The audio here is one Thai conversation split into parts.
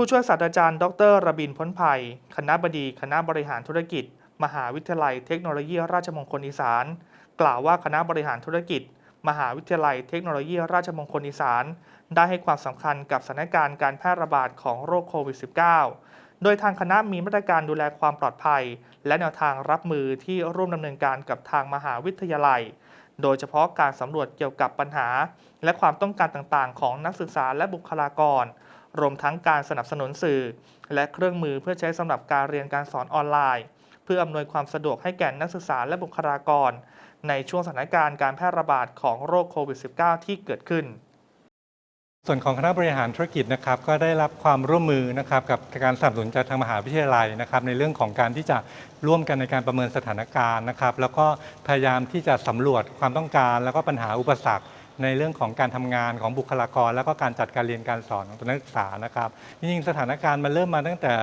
ผู้ช่วยศาสตราจารย์ ดรระบินพ้นภัย คณะบดี คณะบริหารธุรกิจ มหาวิทยาลัยเทคโนโลยีราชมงคลอีสาน กล่าวว่าคณะบริหารธุรกิจ มหาวิทยาลัยเทคโนโลยีราชมงคลอีสาน ได้ให้ความสำคัญกับสถานการณ์การแพร่ระบาดของโรคโควิด -19 โดยทางคณะมีมาตรการดูแลความปลอดภัย และแนวทางรับมือที่ร่วมดำเนินการกับทางมหาวิทยาลัย โดยเฉพาะการสำรวจเกี่ยวกับปัญหา และความต้องการต่างๆ ของนักศึกษาและบุคลากร รวมทั้งการสนับสนุนสื่อ และเครื่องมือเพื่อใช้สำหรับการเรียนการสอนออนไลน์ เพื่ออำนวยความสะดวกให้แก่นักศึกษาและบุคลากร ในช่วงสถานการณ์การแพร่ระบาดของโรคโควิด -19 ที่เกิดขึ้นส่วนของคณะบริหารธุรกิจนะครับก็ได้รับความร่วมมือนะครับกับการสนับสนุนจากทางมหาวิทยาลัยนะครับในเรื่องของการที่จะร่วมกันในการประเมินสถานการณ์นะครับแล้วก็พยายามที่จะสำรวจความต้องการ แล้วก็ปัญหาอุปสรรค ในเรื่องของการทำงานของบุคลากร แล้วก็การจัดการเรียนการสอนของนักศึกษานะครับจริงๆสถานการณ์มันเริ่มมาตั้งแต่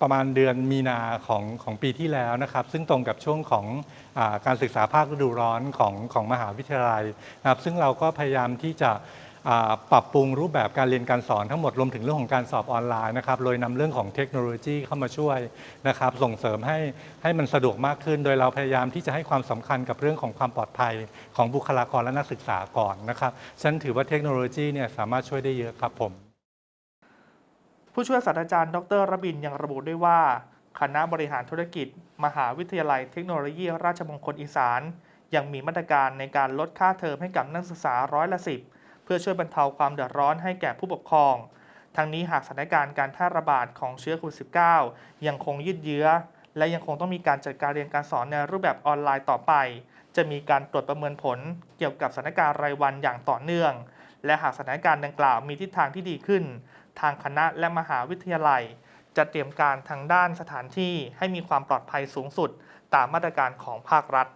ประมาณเดือนมีนาของของปีที่แล้วนะครับ ซึ่งตรงกับช่วงของอการศึกษาภาคฤดูร้อนของของมหาวิทยาลัยนะครับซึ่งเราก็พยายามที่จะ ปรับปรุงรูปแบบการเรียนการสอนทั้งหมดรวมถึงเรื่องของการสอบออนไลน์นะครับโดยนำเรื่องของเทคโนโลยีเข้ามาช่วยนะครับ ส่งเสริมให้ให้มันสะดวกมากขึ้น โดยเราพยายามที่จะให้ความสำคัญกับเรื่องของความปลอดภัยของบุคลากรและนักศึกษาก่อนนะครับฉันถือว่าเทคโนโลยีเนี่ยสามารถช่วยได้เยอะครับผม ผู้ช่วยศาสตราจารย์ ดรระบินยังระบุด้วยว่า คณะบริหารธุรกิจ มหาวิทยาลัยเทคโนโลยี ราชมงคลอีสาน ยังมีมาตรการในการลดค่าเทอมให้กับนักศึกษาร้อยละสิบ เพื่อช่วยบรรเทาความเดือดร้อนให้แก่ผู้ปกครอง ทั้งนี้หากสถานการณ์การแพร่ระบาดของเชื้อโควิด -19 ยังคงยืดเยื้อ และยังคงต้องมีการจัดการเรียนการสอนในรูปแบบออนไลน์ต่อไป จะมีการตรวจประเมินผลเกี่ยวกับสถานการณ์รายวันอย่างต่อเนื่อง และหากสถานการณ์ดังกล่าวมีทิศทางที่ดีขึ้น ทางคณะและมหาวิทยาลัย จะเตรียมการทางด้านสถานที่ให้มีความปลอดภัยสูงสุด ตามมาตรการของภาครัฐ